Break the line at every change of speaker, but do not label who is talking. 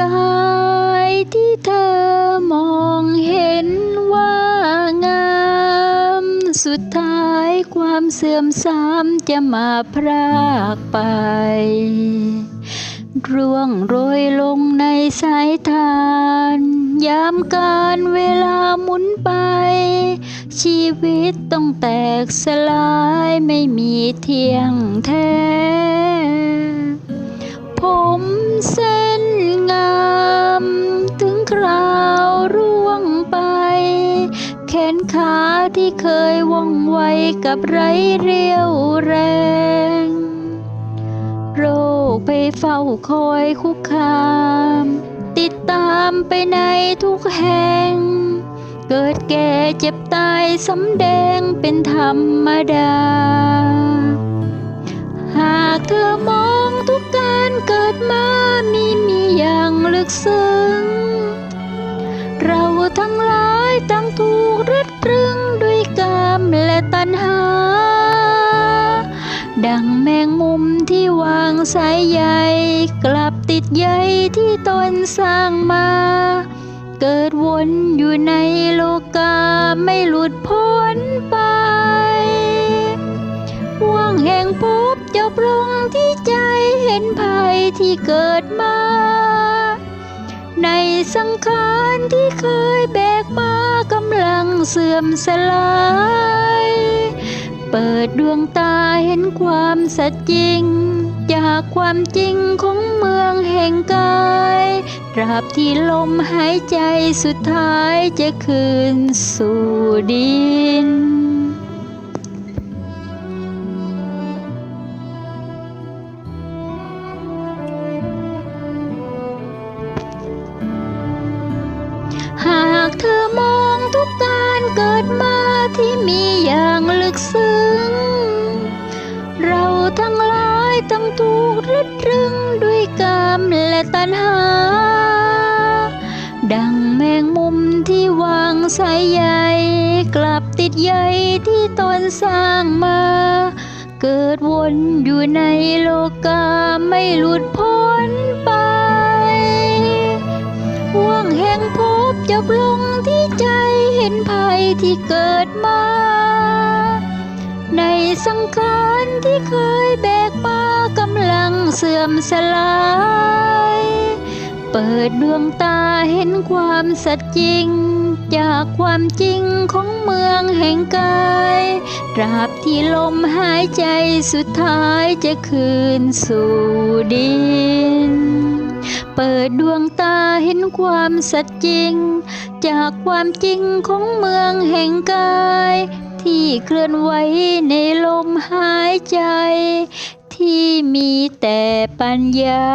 กายที่เธอมองเห็นว่างาม สุดท้ายความเสื่อมทรามจะมาพรากไปร่วงโรยลงในสายทาน ยามการเวลาหมุนไป ชีวิตต้องแตกสลายไม่มีเที่ยงแท้ ขนขาที่เคยว่องไวกับไรเรียวแรง โรคไปเฝ้าคอยคุกคาม ติดตามไปในทุกแห่ง เกิดแก่เจ็บตายสำแดงเป็นธรรมดา หากเธอมองทุกการเกิดมามีมีอย่างลึกซึ้ง ถูกรัดตรึงด้วยกามและตัณหา ดังแมงมุมที่วางสายใยกลับติดใยที่ตนสร้างมา เกิดวนอยู่ในโลกาไม่หลุดพ้นไปว่างแห่งพบจบลงที่ใจเห็นภัยที่เกิดมา ในสังขารที่เคยแบกมากำลัง เสื่อมสลาย เปิดดวงตาเห็นความสัจจริง จากความจริงของเมืองแห่งกายตราบที่ลมหายใจสุดท้ายจะคืนสู่ดิน การเกิดมาที่มีอย่างลึกซึ้ง เราทั้งหลายต้องถูกรึดรึงด้วยกามและตัณหา ดังแมงมุมที่วางสายใยกลับติดใยที่ตนสร้างมา เกิดวนอยู่ในโลกาไม่หลุดพ้นไปห่วงแห่งพบจบลงที่ใจ นภัยที่เกิดมา ในสังขารที่เคยแบกมากำลังเสื่อมสลาย เปิดดวงตาเห็นความสัจจริง จากความจริงของเมืองแห่งกายตราบที่ลมหายใจสุดท้ายจะคืนสู่ดิน เปิดดวงตาเห็นความสัจจริง จากความจริงของเมืองแห่งกาย ที่เคลื่อนไหวในลมหายใจ ที่มีแต่ปัญญา